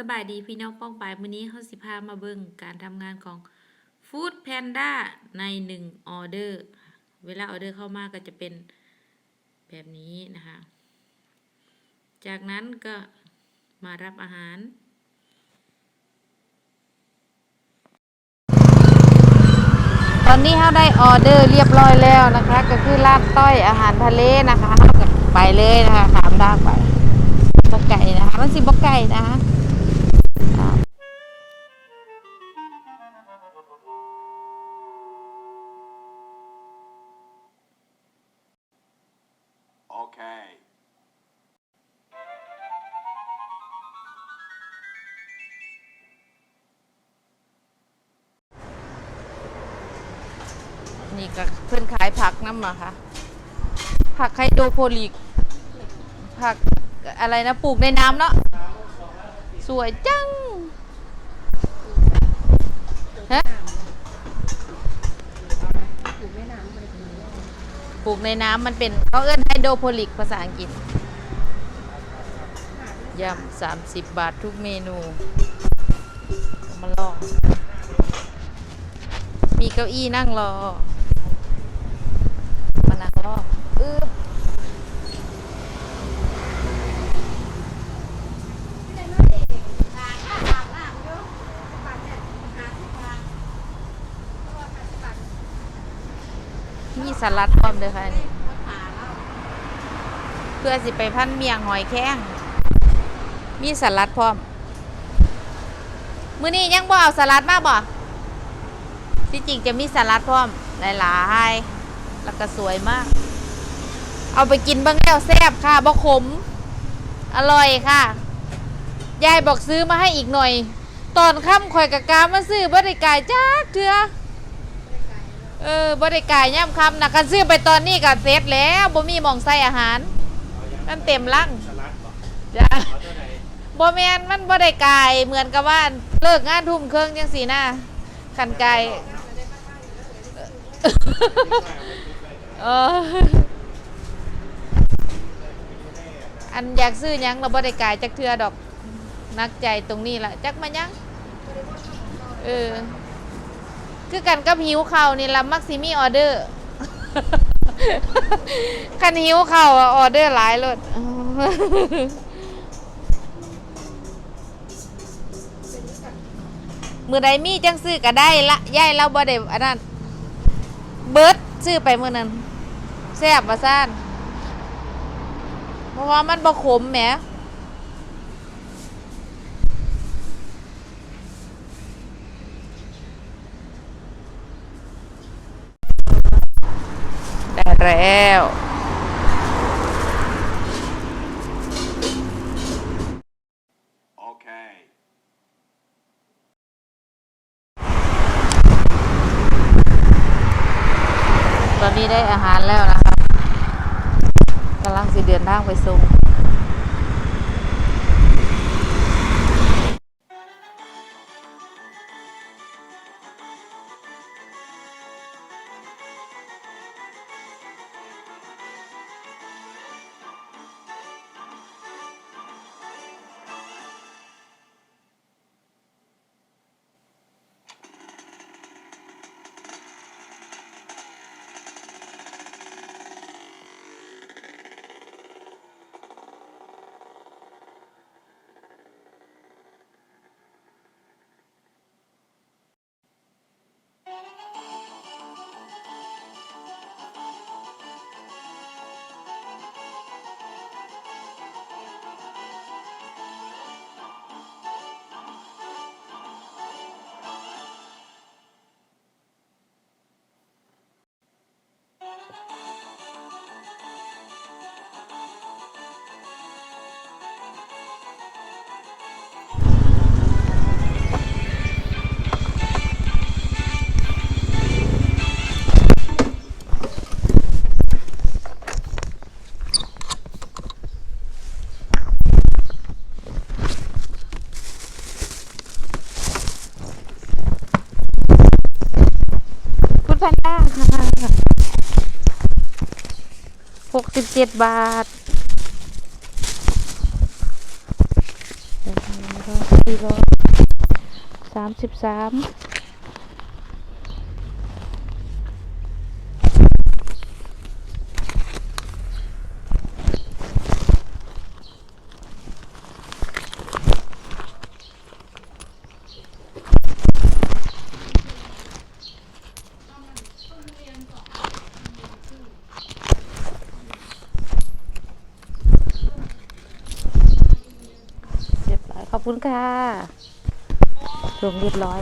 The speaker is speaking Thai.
สบายดีพี่น้องป้องปายมื้อนี้เขาสิพามาเบิ่งการทำงานของ Food Panda ในหนึ่งออเดอร์เวลาออเดอร์เข้ามาก็จะเป็นแบบนี้นะคะ จากนั้นก็มารับอาหารตอนนี้เราได้ออเดอร์เรียบร้อยแล้วนะคะ ก็คือลาบต้อยอาหารทะเลนะคะเราก็ไปเลยนะคะขามดางไปบกไก่นะคะมันสิบกไก่นะคะ Okay. นี่ก็เพื่อนขายผักน้ำมาค่ะ ผักไฮโดรโปลิก ผักอะไรนะปลูกในน้ำเนาะ สวยจัง ฮะ ปลูกในน้ำมันเป็นเขาเอื้นไฮโดรโปลิกภาษาอังกฤษยำสามสิบบาททุกเมนู มาลอง มีเก้าอี้นั่งรอ มานั่งรอ มีสลัดพร้อมเลยค่ะนี่เพื่อสิไปพันเมียงหอยแข้ง มีสลัดพร้อม มื้อนี้ยังบ่เอาสลัดมาบ่ที่จริงจะมีสลัดพร้อม หลายๆแล้วก็สวยมาก เอาไปกินบ้างแล้วแซ่บค่ะบ่ขม อร่อยค่ะ ยายบอกซื้อมาให้อีกหน่อย ตอนค่ำข่อยกะกามาซื้อบ่ได้กายจ้าเถือ เออบ่ได้กายย่ำคำนะคันซื้อไปตอนนี้ก็เสร็จแล้วบ่มีหมองใส่อาหารมันเต็มลังจ้าบ่แมนมันบ่ได้กายเหมือนกับว่า เลิกงานทุ่มเครึ่องจังสีหนะคันไกอันอยากซื้อยังเราบ่ได้กายจักเทือดอกนักใจตรงนี้ล่ะ จักมายังเออ คือกันกับหิวเขานี่ละมักซิมีออเดอร์คันหิวเข้าออเดอร์หลายโลดมือใดมีจังซื้อก็ได้ละย่ายเราบ่ได้อันนั้นเบิร์ดซื้อไปเมื่อนั้นแซ่บว่าซ่านเพราะว่ามันบ่ขมแหม แล้วโอเคตอนนี้ได้อาหารแล้วนะครับกำลังสิเดินทางไปส่ง หกสิบเจ็ดบาทสี่ร้อยสามสิบสามเรียบร้อย ขอบคุณค่ะรวมเรียบร้อย